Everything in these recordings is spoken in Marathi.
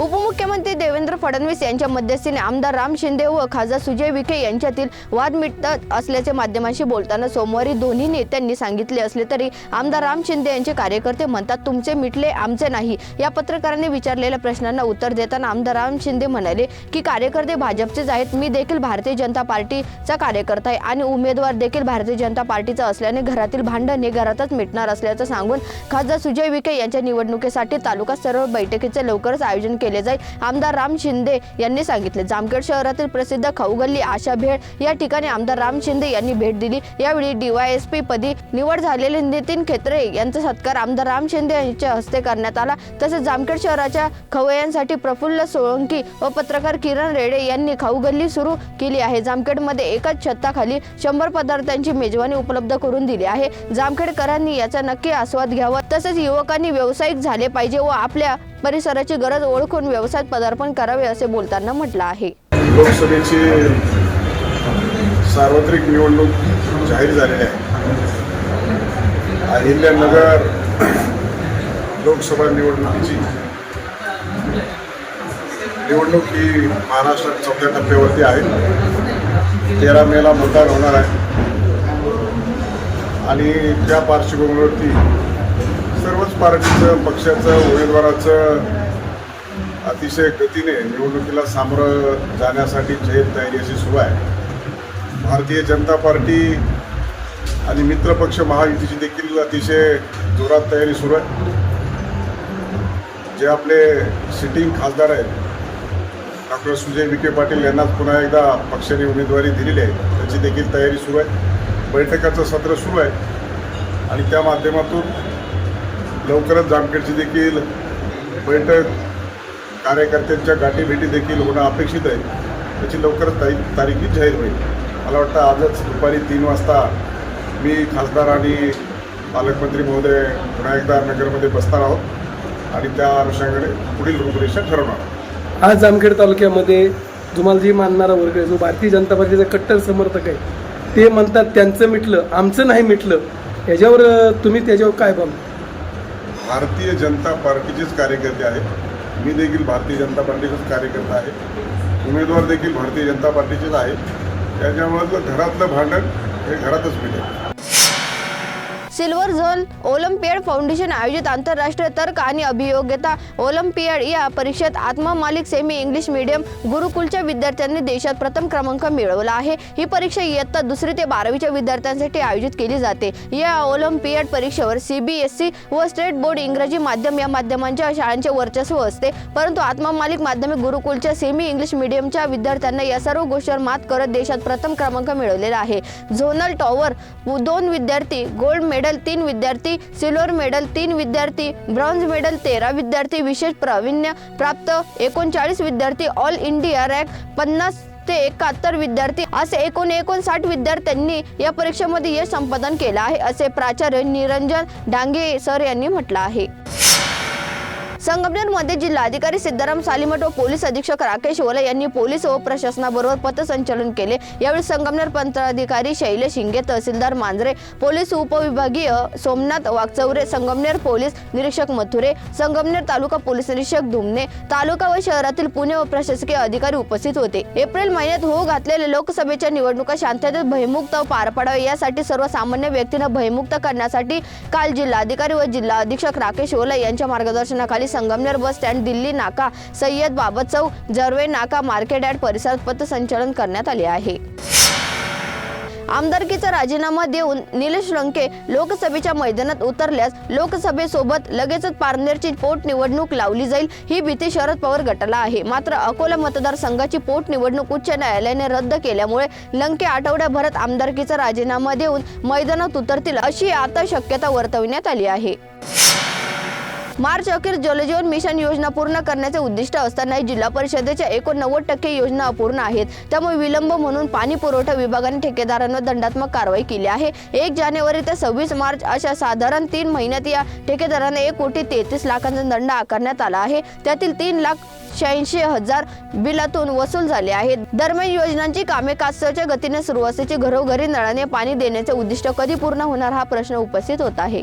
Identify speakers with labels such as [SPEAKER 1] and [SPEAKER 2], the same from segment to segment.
[SPEAKER 1] उपमुख्यमंत्री देवेंद्र फडणवीस यांच्या मध्यस्थीने आमदार राम शिंदे व खासदार सुजय विखे यांच्यातील वाद मिटत असल्याचे माध्यमांशी बोलताना सोमवारी दोन्ही नेत्यांनी सांगितले असले तरी आमदार राम शिंदे यांचे कार्यकर्ते म्हणतात तुमचे मिटले आमचे नाही. या पत्रकारांनी विचारलेल्या प्रश्नांना उत्तर देताना आमदार राम शिंदे म्हणाले की कार्यकर्ते भाजपचेच आहेत. मी देखील भारतीय जनता पार्टीचा कार्यकर्ता आहे आणि उमेदवार देखील भारतीय जनता पार्टीचा असल्याने घरातील भांडण हे घरातच मिटणार असल्याचं सांगून खासदार सुजय विखे यांच्या निवडणुकीसाठी तालुका स्तरावर बैठकीचे लवकरच आयोजन केले जाईल. आमदार राम शिंदे यांनी सांगितले. जामखेड शहरातील प्रसिद्ध खाऊगल्ली आशा भेळ या ठिकाणी आमदार राम शिंदे यांनी भेट दिली. यावेळी डीवायएसपी पदी निवड झालेले नितीन खेत्रे यांचा सत्कार आमदार राम शिंदे यांच्या हस्ते करण्यात आला. तसेच जामखेड शहराच्या खवय्यांसाठी प्रफुल्ल सोळंकी व पत्रकार किरण रेडे यांनी खाऊगल्ली सुरू केली आहे. जामखेडमध्ये एकाच छताखाली शंभर पदार्थांची मेजवानी उपलब्ध करून दिली आहे. जामखेडकरांनी याचा नक्की आस्वाद घ्यावा. तसेच युवकांनी व्यावसायिक झाले पाहिजे व आपल्या परिसराची गरज ओळखून व्यवसायात पदार्पण करावे असे बोलताना म्हटलं आहे.
[SPEAKER 2] लोकसभेची सार्वत्रिक निवडणूक जाहीर झालेली आहे. अहिल्यानगर लोकसभा निवडणुकीची निवडणूक ही महाराष्ट्रात चौथ्या टप्प्यावरती आहे. तेरा मेला मतदान होणार आहे. आणि त्या पार्श्वभूमीवरती सर्वच पार्टीचं पक्षाचं उमेदवाराचं अतिशय गतीने निवडणुकीला सामोरं जाण्यासाठी जय्यत तयारी अशी सुरू आहे. भारतीय जनता पार्टी आणि मित्रपक्ष महायुतीची देखील अतिशय जोरात तयारी सुरू आहे. जे आपले सिटिंग खासदार आहेत डॉक्टर सुजय विखे पाटील यांनाच पुन्हा एकदा पक्षाने उमेदवारी दिलेली आहे. त्याची देखील तयारी सुरू आहे. बैठकाचं सत्र सुरू आहे. आणि त्या माध्यमातून लवकरच जामखेडची देखील बैठक कार्यकर्त्यांच्या गाठीभेटी देखील होणं अपेक्षित आहे. त्याची लवकरच तारीख तारीखही जाहीर होईल. मला वाटतं आजच दुपारी तीन वाजता मी खासदार आणि पालकमंत्री महोदय पुन्हा एकदा नगरमध्ये बसणार आहोत आणि त्या अनुषंगाने पुढील रूपरेषा ठरवणार आहोत.
[SPEAKER 3] आज जामखेड तालुक्यामध्ये तुम्हाला जी मानणारा वर्ग आहे जो भारतीय जनता पार्टीचा कट्टर समर्थक आहे ते म्हणतात त्यांचं मिटलं आमचं नाही मिटलं याच्यावर तुम्ही त्याच्यावर काय बोल
[SPEAKER 2] भारतीय जनता पार्टीचेच कार्यकर्ते आहेत. मी देखील भारतीय जनता पार्टीचाच कार्यकर्ता आहे. उमेदवार देखील भारतीय जनता पार्टीचेच आहे त्याच्यामुळे घरातलं भांडण हे घरातच मिळेल
[SPEAKER 1] सिल्वर झोन ओलिम्पियड फाउंडेशन आयोजित आंतरराष्ट्रीय तर्क आणि अभियोग्यता ओलिम्पियड या परीक्षेत आत्ममालिक सेमी इंग्लिश मीडियम गुरुकुलच्या विद्यार्थ्यांनी देशात प्रथम क्रमांक मिळवला आहे. ही परीक्षा इयत्ता दुसरी ते बारावीच्या विद्यार्थ्यांसाठी आयोजित केली जाते. या ओलिम्पियड परीक्षेवर सीबीएसई व स्टेट बोर्ड इंग्रजी माध्यम या माध्यमांच्या शाळांचे वर्चस्व असते. परंतु आत्ममालिक माध्यमिक गुरुकुलच्या सेमी इंग्लिश मीडियमच्या विद्यार्थ्यांना या सर्व गोष्टीवर मात करत देशात प्रथम क्रमांक मिळवलेला आहे. झोनल टॉवर दोन विद्यार्थी गोल्ड मेडल तीन विद्यार्थी सिल्वर मेडल तीन विद्यार्थी ब्रॉन्झ मेडल तेरा विद्यार्थी विशेष प्रावीण्य प्राप्त एकोणचाळीस विद्यार्थी ऑल इंडिया रँक पन्नास ते एकाहत्तर विद्यार्थी असे एकूण एकोणसाठ विद्यार्थ्यांनी या परीक्षेमध्ये यश संपादन केलं आहे असे प्राचार्य निरंजन डांगे सर यांनी म्हटलं आहे. संगमनेरमध्ये जिल्हाधिकारी सिद्धाराम सालीमठ व पोलीस अधीक्षक राकेश ओले यांनी पोलीस व प्रशासनाबरोबर पथसंचलन केले. यावेळी संगमनेर प्रांताधिकारी शैलेश शिंगे तहसीलदार मांजरे पोलीस उपविभागीय सोमनाथ वागचौरे संगमनेर पोलीस निरीक्षक मथुरे संगमनेर तालुका पोलीस निरीक्षक धुमने तालुका व शहरातील पुणे व प्रशासकीय अधिकारी उपस्थित होते. एप्रिल महिन्यात होऊ घातलेल्या लोकसभेच्या निवडणुका शांततेत भयमुक्त पार पडावे यासाठी सर्वसामान्य व्यक्तींना भयमुक्त करण्यासाठी काल जिल्हाधिकारी व जिल्हा अधीक्षक राकेश ओला यांच्या मार्गदर्शनाखाली संगमनेर बस स्टँड दिल्ली नाका सय्यद बाबत चौक जरवे नाका मार्केट यार्ड परिसरात पथसंचलन करण्यात आले आहे. आमदारकीचा राजीनामा देऊन निलेश लंके लोकसभेच्या मैदानात उतरल्यास लोकसभेसोबत लगेचच पारनेरची पोटनिवडणूक लावली जाईल ही भीती शरद पवार गटाला आहे. मात्र अकोला मतदारसंघाची पोटनिवडणूक उच्च न्यायालयाने रद्द केल्यामुळे लंके आठवड्याभरात आमदारकीचा राजीनामा देऊन मैदानात उतरतील अशी आता शक्यता वर्तविण्यात आली आहे. मार्च अखेर जलजीवन मिशन योजना पूर्ण करण्याचे उद्दिष्ट असतानाही जिल्हा परिषदेच्या एकोणनव्वद टक्के योजना अपूर्ण आहेत. त्यामुळे विलंब म्हणून पाणी पुरवठा विभागाने ठेकेदारांवर दंडात्मक कारवाई केली आहे. एक जानेवारी ते सव्वीस मार्च अशा साधारण तीन महिन्यात या ठेकेदारांना एक कोटी तेहतीस लाखांचा दंड आकारण्यात आला आहे. त्यातील तीन लाख शहाऐंशी हजार बिलातून वसूल झाले आहेत. दरम्यान योजनांची कामे कासच्या गतीने सुरू असल्याची घरोघरी नळाने पाणी देण्याचे उद्दिष्ट कधी पूर्ण होणार हा प्रश्न उपस्थित होत आहे.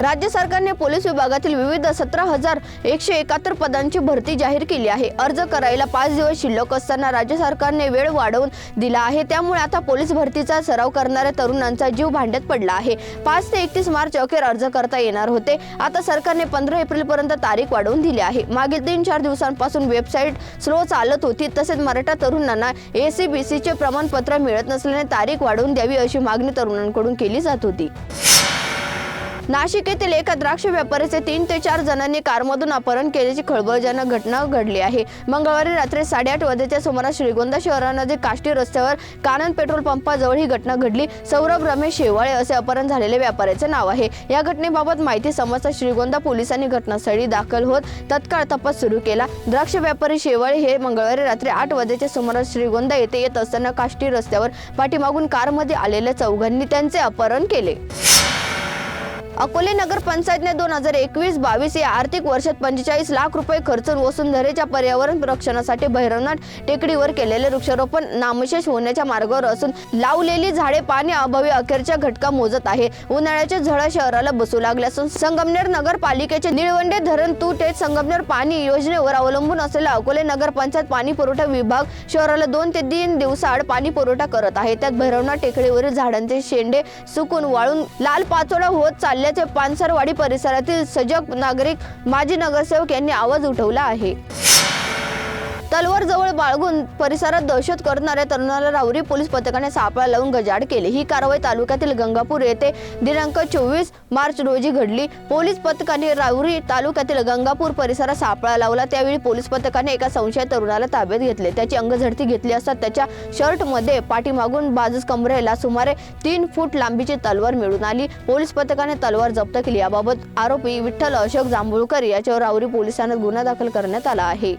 [SPEAKER 1] राज्य सरकारने पोलीस विभागातील विविध सतरा हजार एकशे एकाहत्तर पदांची भरती जाहीर केली आहे. अर्ज करायला पाच दिवस शिल्लक असताना राज्य सरकारने वेळ वाढवून दिला आहे. त्यामुळे आता पोलीस भरतीचा सराव करणाऱ्या तरुणांचा जीव भांड्यात पडला आहे. पाच ते एकतीस मार्च अखेर अर्ज करता येणार होते. आता सरकारने पंधरा एप्रिल पर्यंत तारीख वाढवून दिली आहे. मागील तीन चार दिवसांपासून वेबसाईट स्लो चालत होती. तसेच मराठा तरुणांना एसीबीसीचे प्रमाणपत्र मिळत नसल्याने तारीख वाढवून द्यावी अशी मागणी तरुणांकडून केली जात होती. नाशिक येथील एका द्राक्ष व्यापाऱ्याचे तीन ते चार जणांनी कारमधून अपहरण केल्याची खळबळजनक घटना घडली आहे. मंगळवारी रात्री साडेआठ वाजेच्या सुमारास श्रीगोंदा शहरानजीक काष्टी रस्त्यावर कानन पेट्रोल पंपाजवळ ही घटना घडली. सौरभ रमेश शेवाळे असे अपहरण झालेले व्यापाऱ्याचे नाव आहे. या घटनेबाबत माहिती समजता श्रीगोंदा पोलिसांनी घटनास्थळी दाखल होत तत्काळ तपास सुरू केला. द्राक्ष व्यापारी शेवाळे हे मंगळवारी रात्री आठ वाजेच्या सुमारास श्रीगोंदा येथे येत असताना काष्टी रस्त्यावर पाठीमागून कारमध्ये आलेल्या चौघांनी त्यांचे अपहरण केले. अकोले नगर पंचायतने दोन हजार एकवीस बावीस या आर्थिक वर्षात पंचेचाळीस लाख रुपये खर्चून वसुंधरेच्या पर्यावरण रक्षणासाठी भैरवनाथ टेकडीवर केलेले वृक्षारोपण नामशेष होण्याच्या मार्गावर असून लावलेली झाडे पाणी अभावी अखेरच्या घटका मोजत आहे. उन्हाळ्याच्या झळा शहराला बसू लागले असून संगमनेर नगरपालिकेचे निळवंडे धरण तू संगमनेर पाणी योजनेवर अवलंबून असलेला अकोले नगर पंचायत पाणी पुरवठा विभाग शहराला दोन ते तीन दिवसाआड पाणी पुरवठा करत आहे. त्यात भैरवनाथ टेकडीवरील झाडांचे शेंडे सुकून वाळून लाल पाचोडा होत चालल्याचे पानसरवाडी परिसरातील सजग नागरिक माजी नगरसेवक यांनी आवाज उठवला आहे. तलवार जवळ बाळगून परिसरात दहशत करणाऱ्या तरुणाला राहुरी पोलीस पथकाने सापळा लावून गजाड केले. ही कारवाई तालुक्यातील गंगापूर येथे दिनांक चोवीस मार्च रोजी घडली. पोलीस पथकाने राहुरी तालुक्यातील गंगापूर परिसरात सापळा लावला. त्यावेळी पोलीस पथकाने एका संशयित तरुणाला ताब्यात घेतले. त्याची अंगझडती घेतली असता त्याच्या शर्टमध्ये पाठीमागून बाजूस कमरेला सुमारे तीन फूट लांबीची तलवार मिळून आली. पोलीस पथकाने तलवार जप्त केली. याबाबत आरोपी विठ्ठल अशोक जांभूळकर याच्यावर राहुरी पोलिसांना गुन्हा दाखल करण्यात आला आहे.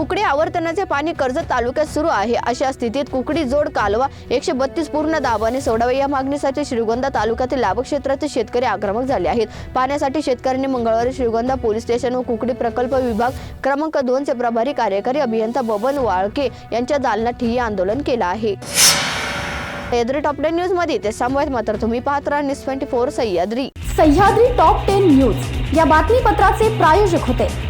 [SPEAKER 1] कुकडी आवर्तनाचे पाणी कर्जत तालुक्यात सुरू आहे. अशा स्थितीत कुकडी जोड कालवा एकशे बत्तीस पूर्ण दाबाने सोडावे. या मागणीसाठी श्रीगोंदा तालुक्यातील लाभ क्षेत्रातील शेतकरी आक्रमक झाले आहेत. पाण्यासाठी शेतकऱ्यांनी मंगळवारी श्रीगोंदा पोलीस स्टेशन व कुकडी प्रकल्प विभाग क्रमांक दोनचे प्रभारी कार्यकारी अभियंता बबन वाळके यांच्या दालनात ठिय्या आंदोलन केलं आहे. सह्याद्री टॉप टेन न्यूजमध्ये ते समवेत मात्र तुम्ही पाहत राहा. News twenty four Sahyadri.
[SPEAKER 4] Sahyadri top ten news. या बातमीपत्राचे प्रायोजक होते.